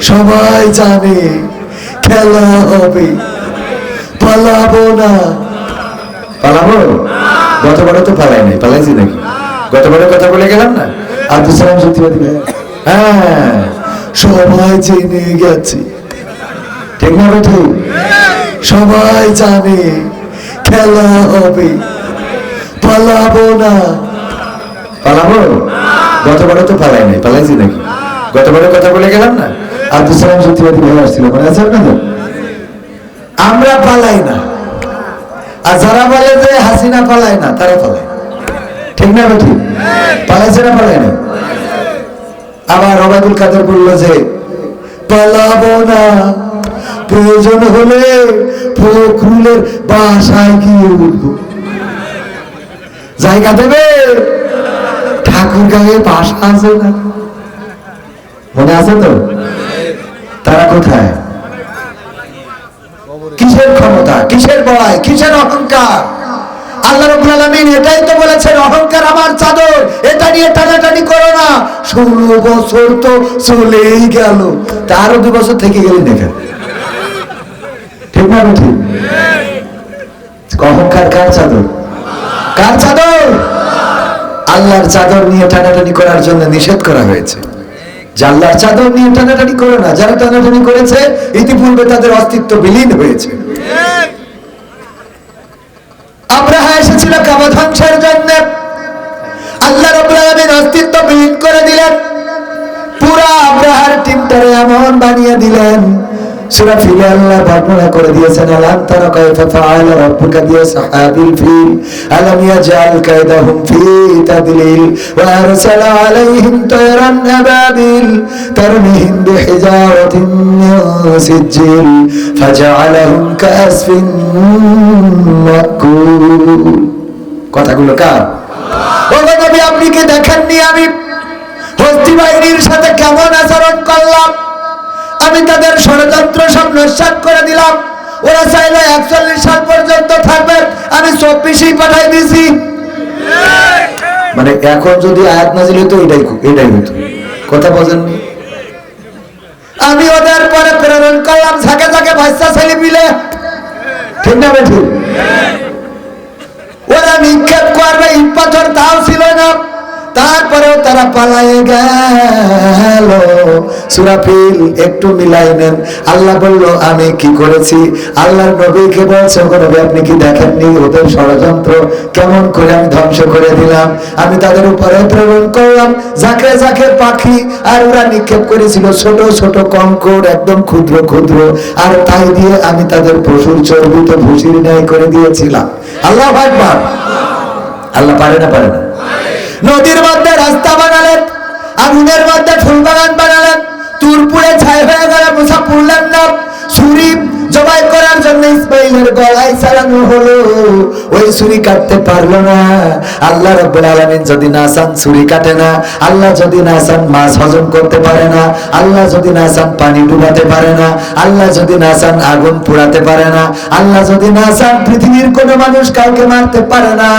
সবাই জানে খেলা হবে। পালাবো না। পালাবো? গতবারে তো পালাই নাই পালাইছি নাকি? গতবারে কথা বলে গেলাম না? আব্দুল সালাম সত্যিবাদী হ্যাঁ। সবাই জেনে গেছে। ঠিক না বেঠি সবাই জানে খেলা হবে। পালাবো না। পালাবো? গতবারে তো পালাই নাই পালাইছি নাকি? গতবারে কথা বলে গেলাম না? আব্দুল সালাম আসছিল আছে আপনাদের? আমরা পালাই না। আর যারা বলে যে হাসিনা না, তারা ঠিক না বেঠি পালাইছে না না আবার রবাদুল কাদের বলল যে, পালাবো না। প্রয়োজন হলে ফখরুলের বাসায় গিয়ে উঠবো। জায়গা দেবে? ঠাকুর গায়ে বাসা আছে না? মনে আছে তো? তারা কোথায়? কিসের ক্ষমতা? কিসের বড়াই? কিসের অহংকার? আল্লাহ রাব্বুল আলামিন এটাই তো বলেছেন, অহংকার আমার চাদর, এটা নিয়ে টানাটানি করো না। ষোলো বছর তো চলেই গেল। তারও দু বছর থেকে গেলেন দেখেন। ঠিক না ঠিক অহংকার কার চাদর? কার চাদর? আল্লাহর চাদর নিয়ে টানাটানি করার জন্য নিষেধ করা হয়েছে। আল্লাহর চাদর নিয়ে টানাটানি করো না, যারা টানাটানি করেছে, ইতিপূর্বে তাদের অস্তিত্ব বিলীন হয়েছে। আব্রাহা এসেছিল কাবা ধ্বংসের জন্য আল্লাহ অস্তিত্ব বিলীন করে দিলেন। পুরা আব্রাহার টিমটারে এমন বানিয়ে দিলেন। সূরা ফিলে আল্লাহ বর্ণনা করে দিয়েছেন, আলাম তারা কাইফা ফাআলা রাব্বুকা বি আসহাবিল ফিল? আলাম ইয়াজআল কাইদাহুম ফি তাদলিল? ওয়া আলাইহিম তায়রান তারমিহিম মিন ফাজআলাহুম মাকুল। কথাগুলো কার? ও নবী, আপনি কি দেখেননি? আমি হস্তি বাহিনীর সাথে কেমন আচরণ করলাম? আমি তাদের ষড়যন্ত্র সব নস্বাত করে দিলাম। ওরা চাইলে একচল্লিশ সাল পর্যন্ত থাকবে। আমি চব্বিশেই পাঠাই দিয়েছি। মানে এখন যদি আয়াত নাজিল হতো, এটাই এটাই হতো। কথা বোঝেননি আমি ওদের পরে প্রেরণ করলাম। ঝাঁকে ঝাঁকে বাচ্চা ছেলে মিলে। ঠিক না বেঠিক? ওরা তারপরেও তারা পালায়ে গেল। সুরাফিল একটু মিলাই নেন। আল্লাহ বলল, আমি কি করেছি? আল্লাহর নবীকে বলছে নবী, আপনি কি দেখেননি ওদের ষড়যন্ত্র? কেমন করে আমি ধ্বংস করে দিলাম? আমি তাদের উপরে প্রেরণ করলাম। যাকে যাকে পাখি আর ওরা নিক্ষেপ করেছিল। ছোট ছোট কঙ্কর একদম ক্ষুদ্র ক্ষুদ্র। আর তাই দিয়ে আমি তাদের পশুর চর্বিত ভুসির ন্যায় করে দিয়েছিলাম। আল্লাহ ভাগবান আল্লাহ পারে না পারে না। নদীর মধ্যে রাস্তা বানালেন, আগুনের মধ্যে ফুল বাগান বানালেন, তুরপুরে ছাই হয়ে গেল মুসা পুরলেন না ছুরি জবাই করার জন্য ইসমাইলের গলায় চালানো হলো। ওই ছুরি কাটতে পারল না। আল্লাহ রব্বুল আলামিন যদি না চান ছুরি কাটে না। আল্লাহ যদি না চান মাছ হজম করতে পারে না। আল্লাহ যদি না চান পানি ডুবাতে পারে না। আল্লাহ যদি না চান আগুন পোড়াতে পারে না। আল্লাহ যদি না চান পৃথিবীর কোনো মানুষ কাউকে মারতে পারে না।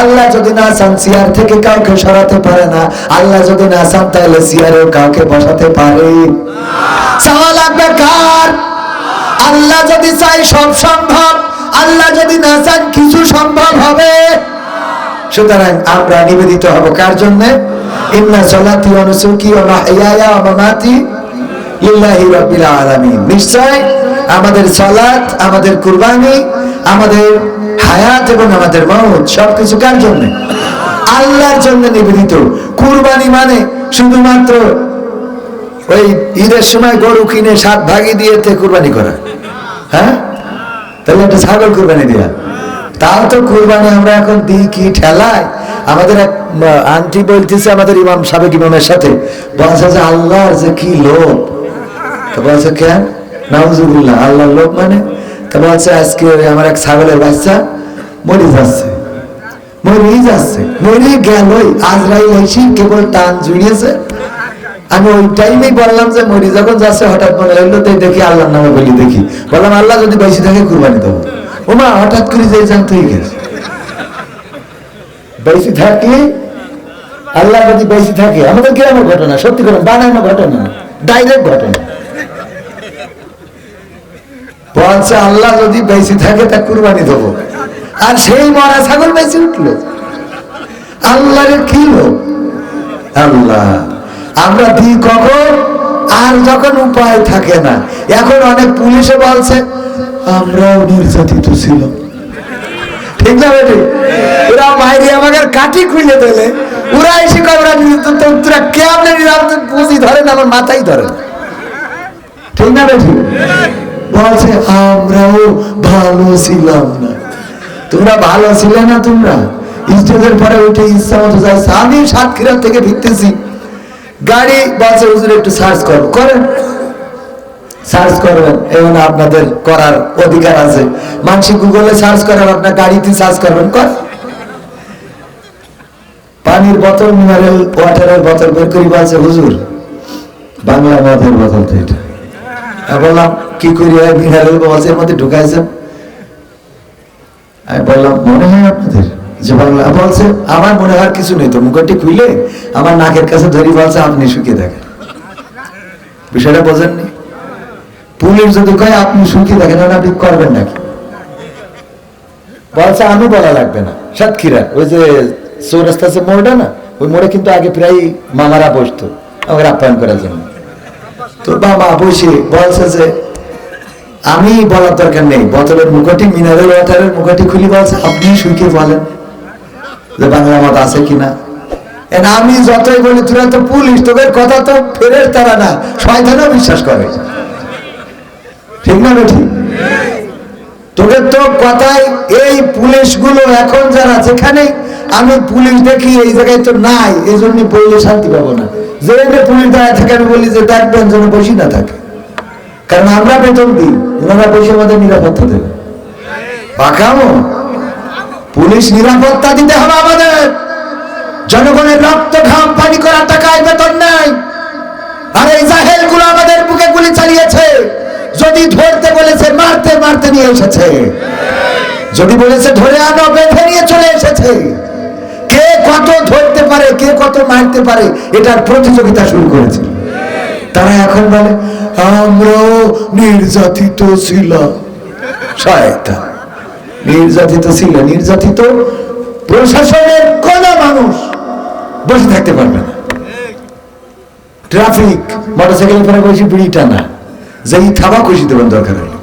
আল্লাহ যদি না চান চেয়ার থেকে কাউকে সরাতে পারে না। আল্লাহ যদি না চান তাহলে চেয়ারেও কাউকে বসাতে পারে। চাওয়া লাগবে কার? আল্লাহ যদি চাই সব সম্ভব, আল্লাহ যদি না চান কিছু সম্ভব হবে। সুতরাং আমরা নিবেদিত হব কার জন্য? ইন্না সলাতি ওয়া নুসুকি ওয়া মাহইয়ায়া ওয়া মামাতি লিল্লাহি রাব্বিল আলামিন। নিশ্চয় আমাদের সালাত, আমাদের কুরবানি, আমাদের হায়াত এবং আমাদের মউত সবকিছু কার জন্য? আল্লাহর জন্য নিবেদিত। কুরবানি মানে শুধুমাত্র ওই ঈদের সময় গরু কিনে সাত ভাগি দিয়ে কুরবানি করা। হ্যাঁ? তাহলে একটা ছাগল কুরবানি দেয়া। তাও তো কুরবানি আমরা এখন দিই কি ঠেলায়? আমাদের এক আন্টি বলতেছে আমাদের ইমাম সাবেক ইমামের সাথে, বলছে যে আল্লাহর যে কি লোক তো বলছে, কেন? নাউজুবিল্লাহ, আল্লাহর লোক মানে? তো বলছে, আজকে আমার এক ছাগলের বাচ্চা মরে যাচ্ছে। মরে যাচ্ছে। মরে গেলই। আজরাইল এসে কেবল টান জুড়িয়েছে। আমি ওই টাইমেই বললাম যে মরি, যখন যাচ্ছে হঠাৎ মনে তাই দেখি আল্লাহর নামে বলি দেখি। বললাম, আল্লাহ যদি বেশি থাকে কুরবানি দেবো। ওমা, হঠাৎ করে যে জান হয়ে গেছে বেশি আল্লাহ যদি বেশি থাকে, আমাদের ঘটনা সত্যি করে বানানো ঘটনা ডাইরেক্ট ঘটনা বলছে আল্লাহ যদি বেশি থাকে, তা কুরবানি দেবো। আর সেই মরা ছাগল বেশি উঠল। আল্লাহরে কি আল্লাহ। আমরা দিই কখন? আর যখন উপায় থাকে না। এখন অনেক পুলিশে বলছে, আমরাও নির্যাতিত ছিল। ঠিক না বেটি? ওরা মাইরি আমাকে কাটি খুলে দিলে। ওরা এসে কয়, ওরা নির্যাতিত তোরা কেমনে নির্যাতিত বুঝি ধরেন আমার মাথায় ধরেন ঠিক না বেটি? বলছে, আমরাও ভালো ছিলাম না। তোমরা ভালো ছিলে না তোমরা? স্টেজের পরে উঠে ইচ্ছা মতো যাচ্ছে আমি সাতক্ষীরা থেকে ভিড়তেছি গাড়ি বলছে, হুজুর, একটু সার্চ করো। করেন। সার্চ করবেন এবং আপনাদের করার অধিকার আছে। মানসিক গুগলে সার্চ করেন আপনার গাড়িতে সার্চ করবেন কর পানির বোতল মিনারেল ওয়াটারের বোতল বের করি, বলছে, হুজুর, বাংলা মদের বোতল তো এটা। বললাম, কি করি মিনারেল বলছে মধ্যে ঢুকাইছেন? আমি বললাম, মনে হয় আপনাদের। যে বাংলা বলছে, আমার মনে হয় কিছু নেই, তো মুখটি খুলে আমার নাকের কাছে ধরি বলছে, আপনি শুকিয়ে দেখেন। বিষয়টা বোঝেননি? পুলিশ যদি কয়, আপনি শুকিয়ে দেখেন, তাহলে আপনি করবেন নাকি? বলছে, আমি বলা লাগবে না। সাতক্ষীরা, ওই যে চৌরাস্তা আছে মোড়টা না, ওই মোড়ে কিন্তু আগে প্রায় মামারা বসতো, আমাকে আপ্যায়ন করার জন্য। তো বাবা বসে বলছে যে, আমি বলার দরকার নেই, বোতলের মুখটি, মিনারেল ওয়াটারের মুখটি খুলি বলছে, আপনি শুকিয়ে বলেন। যে বাংলা মত আছে কিনা? আমি যতই বলি, তোরা তো পুলিশ, তোদের কথা তো ফেরের তারা না, শয়তানও বিশ্বাস করে। ঠিক না, বেঠি? তোদের তো কথায় এই পুলিশগুলো এখন যারা যেখানে, আমি পুলিশ দেখি এই জায়গায় তো নাই এই জন্য বললে শান্তি পাবো না। যেখানে পুলিশ দাঁড়ায় থাকে, আমি বলি যে দেখবেন যেন বসি না থাকে। কারণ আমরা বেতন দিই, ওনারা বসে আমাদের নিরাপত্তা দেবে। পাকামো পুলিশ নিরাপত্তা দিতে হবে আমাদের। জনগণের রক্ত, ঘাম, পানি করার টাকায় বেতন নাই। আর এই জাহেলগুলো আমাদের বুকে গুলি চালিয়েছে। যদি ধরতে বলেছে, মারতে মারতে নিয়ে এসেছে। যদি বলেছে, ধরে আনো, বেঁধে নিয়ে চলে এসেছে। কে কত ধরতে পারে, কে কত মারতে পারে, এটার প্রতিযোগিতা শুরু করেছে। তারা এখন বলে, আমরাও নির্যাতিত ছিলাম। শয়তান। নির্যাতিত ছিল, নির্যাতিত প্রশাসনের কোন মানুষ বসে থাকতে পারবে না। ট্রাফিক মোটরসাইকেল পরে বসে বিড়ি টানা, যেই থাবা খুশি দেবেন দরকার হলে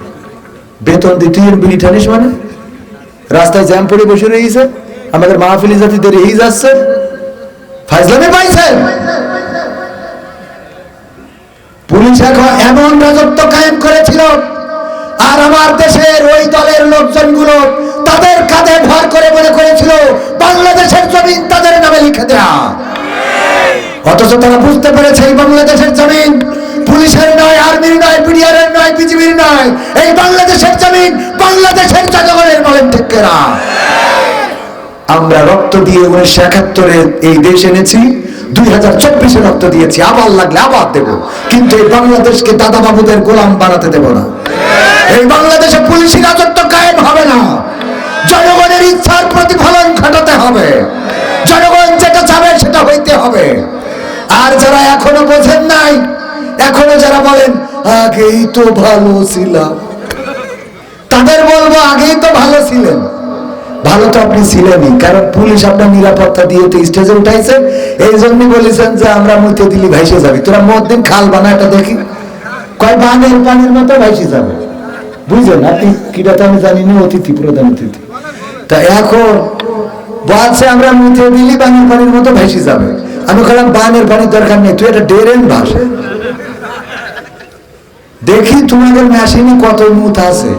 বেতন দিতে বিড়ি টানিস মানে? রাস্তায় জ্যাম পড়ে বসে রয়েছে, আমাদের মাহফিলি জাতি দেরিয়েই যাচ্ছে। ফাইজলামে পাইছেন? পুলিশ এখন এমন রাজত্ব কায়েম করেছিল আর আমার দেশের ওই দলের লোকজনগুলো তাদের কাঁধে ভর করে মনে করেছিল, বাংলাদেশের জমিন তাদের নামে লিখে দেয়া। অথচ তারা বুঝতে পেরেছে এই বাংলাদেশের জমিন পুলিশের নয়, আর্মির নয়, বিডিআরের নয়, বিজিবির নয়। এই বাংলাদেশের জমিন বাংলাদেশের জনগণের বলেন ঠিক কেনা আমরা রক্ত দিয়ে উনিশশো একাত্তরে এই দেশ এনেছি, দুই হাজার চব্বিশে রক্ত দিয়েছি। আবার লাগলে আবার দেব। কিন্তু এই বাংলাদেশকে দাদা বাবুদের গোলাম বানাতে দেব না। এই বাংলাদেশে পুলিশি রাজত্ব কায়েম হবে না। জনগণের ইচ্ছার প্রতিফলন ঘটাতে হবে। জনগণ যেটা চাবে সেটা হইতে হবে। আর যারা এখনও বোঝেন নাই, এখনও যারা বলেন, আগেই তো ভালো ছিলাম। তাদের বলব, আগেই তো ভালো ছিলেন। ভালো তো আপনি ছিলেনই, কারণ পুলিশ আপনার নিরাপত্তা দিয়ে তো স্টেজে উঠাইছে এই জন্য বলেছেন যে, আমরা মুতে দিলি ভাইসে যাবি। তোরা মধ্যদিন খাল বানা এটা দেখি। কয়, বানের পানির মতো ভাইসে যাবে। বুঝলেন আপনি কিটা তো আমি জানি না, অতিথি, প্রধান অতিথি। তা এখন বলছে আমরা মুতে দিলি বানের পানির মতো ভেসে যাবে। আমি বললাম বানের পানির দরকার নেই, তুই এটা ডেরেন ভাষা দেখি তোমাদের মেশিনে কত মুত আছে।